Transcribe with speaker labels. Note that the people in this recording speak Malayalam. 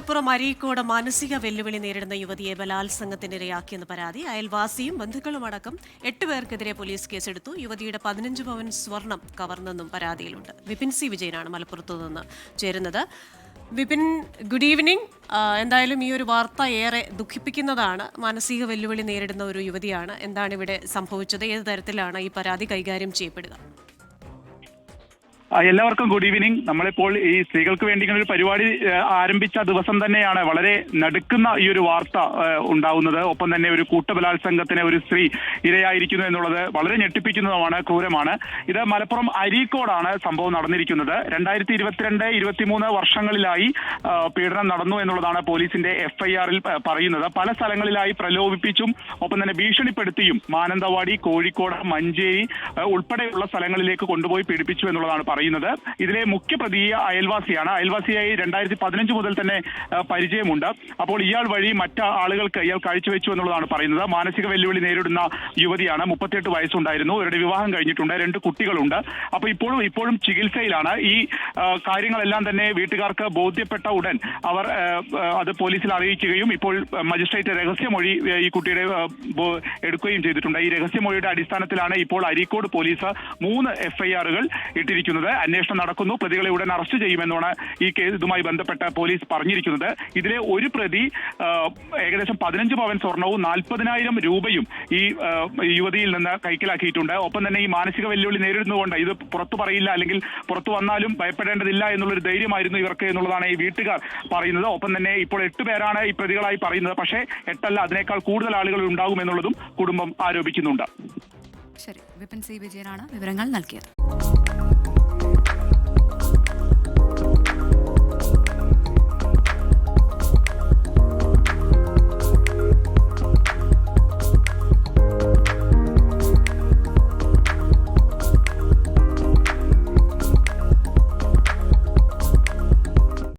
Speaker 1: മലപ്പുറം അരീക്കോട് മാനസിക വെല്ലുവിളി നേരിടുന്ന യുവതിയെ ബലാത്സംഗത്തിനിരയാക്കിയെന്ന് പരാതി. അയൽവാസിയും ബന്ധുക്കളുമടക്കം എട്ട് പേർക്കെതിരെ പോലീസ് കേസെടുത്തു. യുവതിയുടെ പതിനഞ്ച് പവൻ സ്വർണം കവർന്നെന്നും പരാതിയിലുണ്ട്. വിപിൻ സി. വിജയനാണ് മലപ്പുറത്തു നിന്ന് ചേരുന്നത്. വിപിൻ ഗുഡ് ഈവനിങ് എന്തായാലും ഈ ഒരു വാർത്ത ഏറെ ദുഃഖിപ്പിക്കുന്നതാണ്. മാനസിക വെല്ലുവിളി നേരിടുന്ന ഒരു യുവതിയാണ്. എന്താണ് ഇവിടെ സംഭവിച്ചത്? ഏത് തരത്തിലാണ് ഈ പരാതി കൈകാര്യം ചെയ്യപ്പെടുക?
Speaker 2: എല്ലാവർക്കും ഗുഡ് ഈവനിങ് നമ്മളിപ്പോൾ ഈ സ്ത്രീകൾക്ക് വേണ്ടി ഇങ്ങനെ ഒരു പരിപാടി ആരംഭിച്ച ദിവസം തന്നെയാണ് വളരെ നടുക്കുന്ന ഈ ഒരു വാർത്ത ഉണ്ടാവുന്നത്. ഒപ്പം തന്നെ ഒരു കൂട്ടബലാത്സംഗത്തിന് ഒരു സ്ത്രീ ഇരയായിരിക്കുന്നു എന്നുള്ളത് വളരെ ഞെട്ടിപ്പിക്കുന്നതുമാണ് ക്രൂരമാണ്. ഇത് മലപ്പുറം അരീക്കോടാണ് സംഭവം നടന്നിരിക്കുന്നത്. രണ്ടായിരത്തി ഇരുപത്തിരണ്ട് ഇരുപത്തിമൂന്ന് വർഷങ്ങളിലായി പീഡനം നടന്നു എന്നുള്ളതാണ് പോലീസിന്റെ എഫ്ഐആറിൽ പറയുന്നത്. പല സ്ഥലങ്ങളിലായി പ്രലോഭിപ്പിച്ചും ഒപ്പം തന്നെ ഭീഷണിപ്പെടുത്തിയും മാനന്തവാടി കോഴിക്കോട് മഞ്ചേരി ഉൾപ്പെടെയുള്ള സ്ഥലങ്ങളിലേക്ക് കൊണ്ടുപോയി പീഡിപ്പിച്ചു എന്നുള്ളതാണ് പറയുന്നത്. ഇതിലെ മുഖ്യ പ്രതിയെ അയൽവാസിയാണ്. അയൽവാസിയായി രണ്ടായിരത്തി പതിനഞ്ച് മുതൽ തന്നെ പരിചയമുണ്ട്. അപ്പോൾ ഇയാൾ വഴി മറ്റ് ആളുകൾക്ക് ഇയാൾ കാഴ്ചവെച്ചു എന്നുള്ളതാണ് പറയുന്നത്. മാനസിക വെല്ലുവിളി നേരിടുന്ന യുവതിയാണ്. മുപ്പത്തിയെട്ട് വയസ്സുണ്ടായിരുന്നു. ഇവരുടെ വിവാഹം കഴിഞ്ഞിട്ടുണ്ട്. രണ്ട് കുട്ടികളുണ്ട്. അപ്പോൾ ഇപ്പോഴും ഇപ്പോഴും ചികിത്സയിലാണ്. ഈ കാര്യങ്ങളെല്ലാം തന്നെ വീട്ടുകാർക്ക് ബോധ്യപ്പെട്ട ഉടൻ അവർ അത് പോലീസിൽ അറിയിക്കുകയും ഇപ്പോൾ മജിസ്ട്രേറ്റ് രഹസ്യമൊഴി ഈ കുട്ടിയുടെ എടുക്കുകയും ചെയ്തിട്ടുണ്ട്. ഈ രഹസ്യമൊഴിയുടെ അടിസ്ഥാനത്തിലാണ് ഇപ്പോൾ അരീക്കോട് പോലീസ് മൂന്ന് എഫ്ഐആറുകൾ ഇട്ടിരിക്കുന്നത്. അന്വേഷണം നടക്കുന്നു. പ്രതികളെ ഉടൻ അറസ്റ്റ് ചെയ്യുമെന്നാണ് ഈ കേസ് ഇതുമായി ബന്ധപ്പെട്ട് പോലീസ് പറഞ്ഞിരിക്കുന്നത്. ഇതിലെ ഒരു പ്രതി ഏകദേശം പതിനഞ്ച് പവൻ സ്വർണവും നാൽപ്പതിനായിരം രൂപയും ഈ യുവതിയിൽ നിന്ന് കൈക്കലാക്കിയിട്ടുണ്ട്. ഒപ്പം തന്നെ ഈ മാനസിക വെല്ലുവിളി നേരിടുന്നതുകൊണ്ട് ഇത് പുറത്തു പറയില്ല അല്ലെങ്കിൽ പുറത്തു വന്നാലും ഭയപ്പെടേണ്ടതില്ല എന്നുള്ളൊരു ധൈര്യമായിരുന്നു ഇവർക്ക് എന്നുള്ളതാണ് ഈ വീട്ടുകാർ പറയുന്നത്. ഒപ്പം തന്നെ ഇപ്പോൾ എട്ട് പേരാണ് ഈ പ്രതികളായി പറയുന്നത്. പക്ഷേ എട്ടല്ല അതിനേക്കാൾ കൂടുതൽ ആളുകൾ ഉണ്ടാകുമെന്നുള്ളതും കുടുംബം ആരോപിക്കുന്നുണ്ട്.
Speaker 3: ശരി വിപിൻ സി വിജയനാണ് വിവരങ്ങൾ നൽകിയത്.